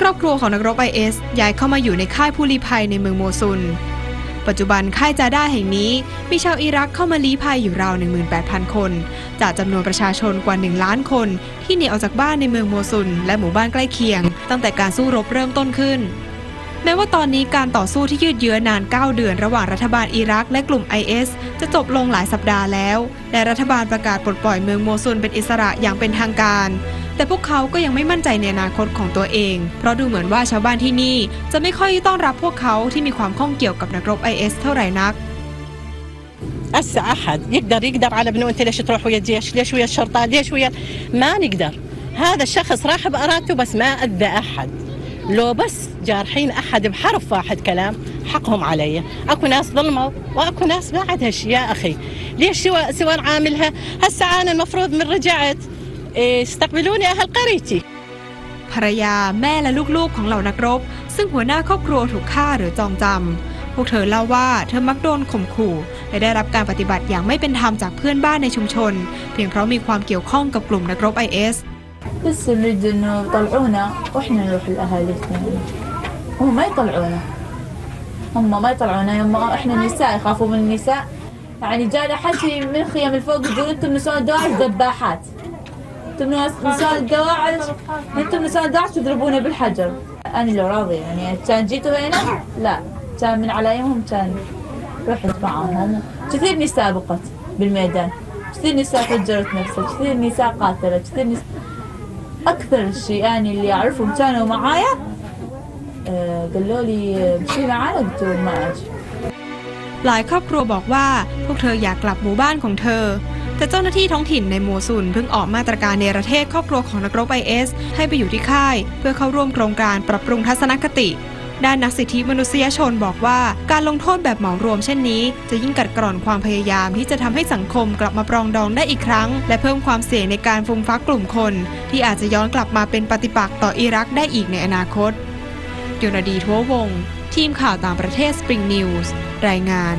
ครอบครัวของนักรบไอเอสย้ายเข้ามาอยู่ในค่ายผู้ลี้ภัยในเมืองโมซุลปัจจุบันค่ายจาด้าแห่งนี้มีชาวอิรักเข้ามาลี้ภัยอยู่ราว 18,000 คน จากจำนวนประชาชนกว่า 1 ล้านคน ที่หนีออกจากบ้านในเมืองโมซุลและหมู่บ้านใกล้เคียง ตั้งแต่การสู้รบเริ่มต้นขึ้น แม้ว่าตอนนี้การต่อสู้ที่ยืดเยื้อนาน 9 เดือนระหว่างรัฐบาลอิรักและกลุ่ม IS จะจบลงหลายสัปดาห์แล้ว และรัฐบาลประกาศปลดปล่อยเมืองโมซุลเป็นอิสระอย่างเป็นทางการ แต่พวกเขาก็ยังไม่มั่นใจในอนาคตของตัวเอง เพราะดูเหมือนว่าชาวบ้านที่นี่ จะไม่ค่อยต้อนรับพวกเขาที่มีความข้องเกี่ยวกับนักรบ IS เท่าไหร่นัก هسه احد يقدر يقدر على ابنه انت ليش تروح ويا الجيش؟ ليش ويا الشرطه؟ ليش ويا ما نقدر هذا الشخص راح بارادته بس ما اذى احد لو بس جارحين احد بحرف واحد كلام حقهم علي اكو ناس ظلموا واكو ناس بعد هالشي يا اخي ليش سوى سوى عاملها هسه انا المفروض من رجعت إيه، استقبلوني اهل قريتي ภรรยาแม่และลูกๆของเหล่านักรบ ซึ่งหัวหน้าครอบครัวถูกฆ่าหรือจองจำพวกเธอเล่าว่าเธอมักโดนข่มขู่ และได้รับการปฏิบัติอย่างไม่เป็นธรรมจากเพื่อนบ้านในชุมชน เพียงเพราะมีความเกี่ยวข้องกับกลุ่มนักรบ IS بس نريد انه يطلعونا واحنا نروح لاهالينا يعني هم ما يطلعونا هم ما يطلعونا يوم احنا نساء يخافوا من النساء يعني جانا حكي من خيم الفوق يقول انتم نسوان الدواعش ذباحات انتم نسوان الدواعش انتم نسوان الدواعش تضربونا بالحجر انا لو راضي يعني كان جيتوا هنا لا كان من على يومهم كان رحت معاهم كثير نساء بقت بالميدان كثير نساء فجرت نفسها كثير نساء قاتلت كثير نساء أكثر شيء يعني اللي أعرفهم كانوا معايا آه، قالوا لي امشي معانا قلت لهم ما أجي หลายครอบครัวบอกว่าพวกเธออยากกลับหมู่บ้านของเธอ แต่เจ้าหน้าที่ท้องถิ่นในโมซุลเพิ่งออกมาตรการเนประเทศครอบครัวของนักรบ IS ให้ไปอยู่ที่ค่าย เพื่อเข้าร่วมโครงการปรับปรุงทัศนคติ ด้านนักสิทธิมนุษยชนบอกว่าการลงโทษแบบเหมารวมเช่นนี้ จะยิ่งกัดกร่อนความพยายามที่จะทำให้สังคมกลับมาปรองดองได้อีกครั้ง และเพิ่มความเสี่ยงในการฟุมฟักกลุ่มคน ที่อาจจะย้อนกลับมาเป็นปฏิปักษ์ต่ออิรักได้อีกในอนาคตยนดีทั่ววง ทีมข่าวต่างประเทศ Spring News รายงาน